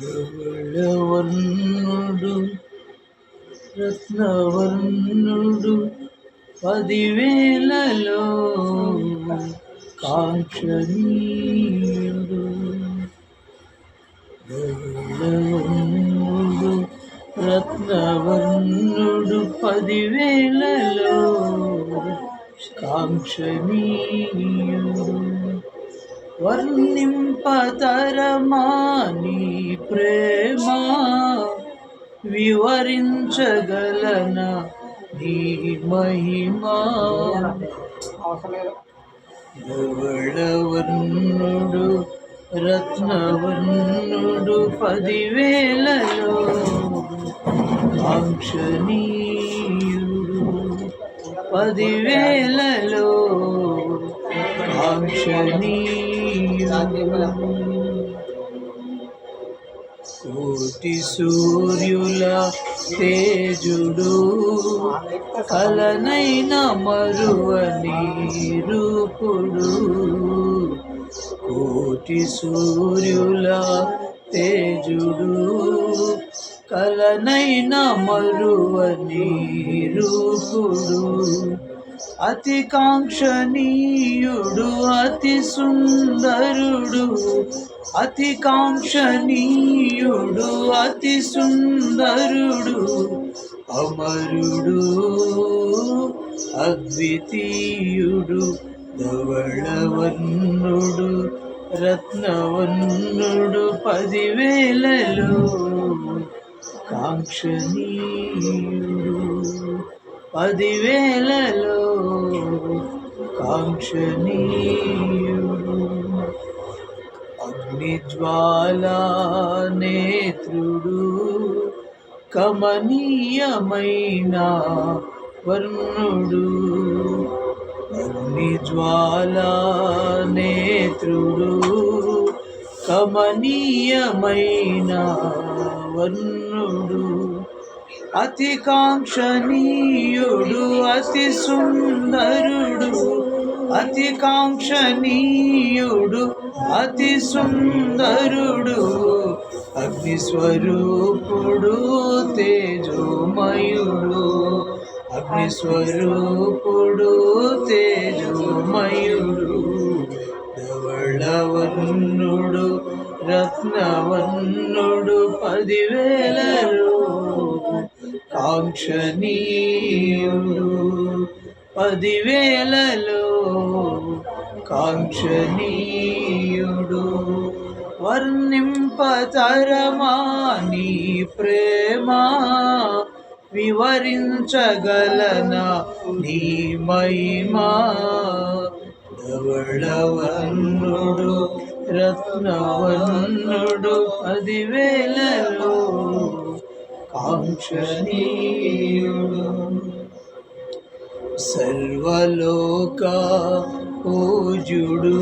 ధవళవర్ణుడు రత్నవర్ణుడు పదివేలలో కాంక్షణీయుడు. ధవళవర్ణుడు రత్నవర్ణుడు పదివేలలో కాంక్షణీయుడు. వర్ణింపతరమాని ప్రేమ వివరించగలన నీ మహిమా? ధవళవర్ణుడు రత్నవర్ణుడు పదివేలలో ఆంక్షణీయుడు. పదివేలలో కోటి సూర్యుల తేజుడు కలనైన మరువని రూపుడు కోటి సూర్యుల తేజుడు కలనైన మరువని రూపుడు అతి కాంక్షణీయుడు అతి సుందరుడు అతి కాంక్షణీయుడు అతి సుందరుడు అమరుడు అద్వితీయుడు ధవళవర్ణుడు రత్నవర్ణుడు పదివేలలో కాంక్షణీయుడు పదివేలలో కాంక్షణీయుడు. అగ్నిజ్వాలా నేత్రుడు కమనీయమైన వర్ణుడు. అగ్నిజ్వాలా నేత్రుడు కమనీయమైన వర్ణుడు. అతి కాంక్షణీయుడు అతి సుందరుడు. అతి కాంక్షణీయుడు అతి సుందరుడు. అగ్నిస్వరూపుడు తేజోమయుడు. అగ్నిస్వరూపుడు తేజోమయుడు. ధవళవన్నుడు రత్నవన్నుడు పదివేల కాంక్షణీయుడు పదివేలలో కాంక్షణీయుడు వర్ణింపతరమా నీ ప్రేమ వివరించగలన నీ మహిమా? ధవళవర్ణుడు రత్నవర్ణుడు పదివేలలో వాంఛనీయుడు సర్వలోక పూజుడు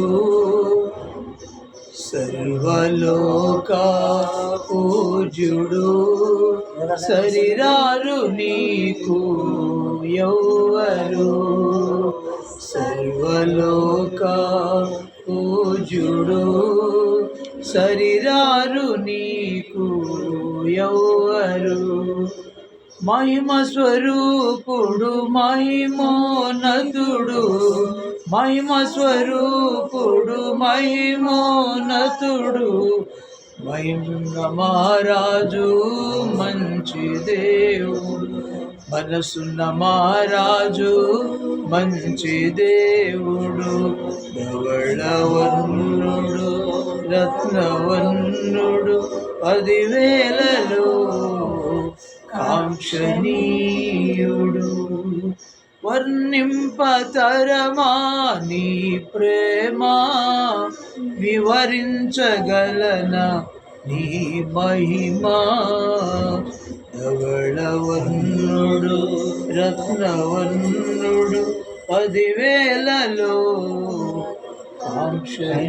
సర్వలోక పూజుడు శరీరారు నీకు ఎవరు? సర్వలోక పూజుడు శరీరారు నీకు ఎవరు? మహిమ స్వరూపుడు మహిమోనతుడు మహిమ స్వరూపుడు మహిమోనతుడు మహిమ మహారాజు మంచి దేవుడు. మనసున్న మహారాజు మంచి దేవుడు. ధవళవర్ణుడు రత్నవర్ణుడు పదివేలలో కాంక్షణీయుడు. వర్ణింపతరమా నీ ప్రేమ? వివరించగలన నీ మహిమా? ధవళవర్ణుడు రత్నవర్ణుడు పదివేలలో కాంక్షణీయుడు.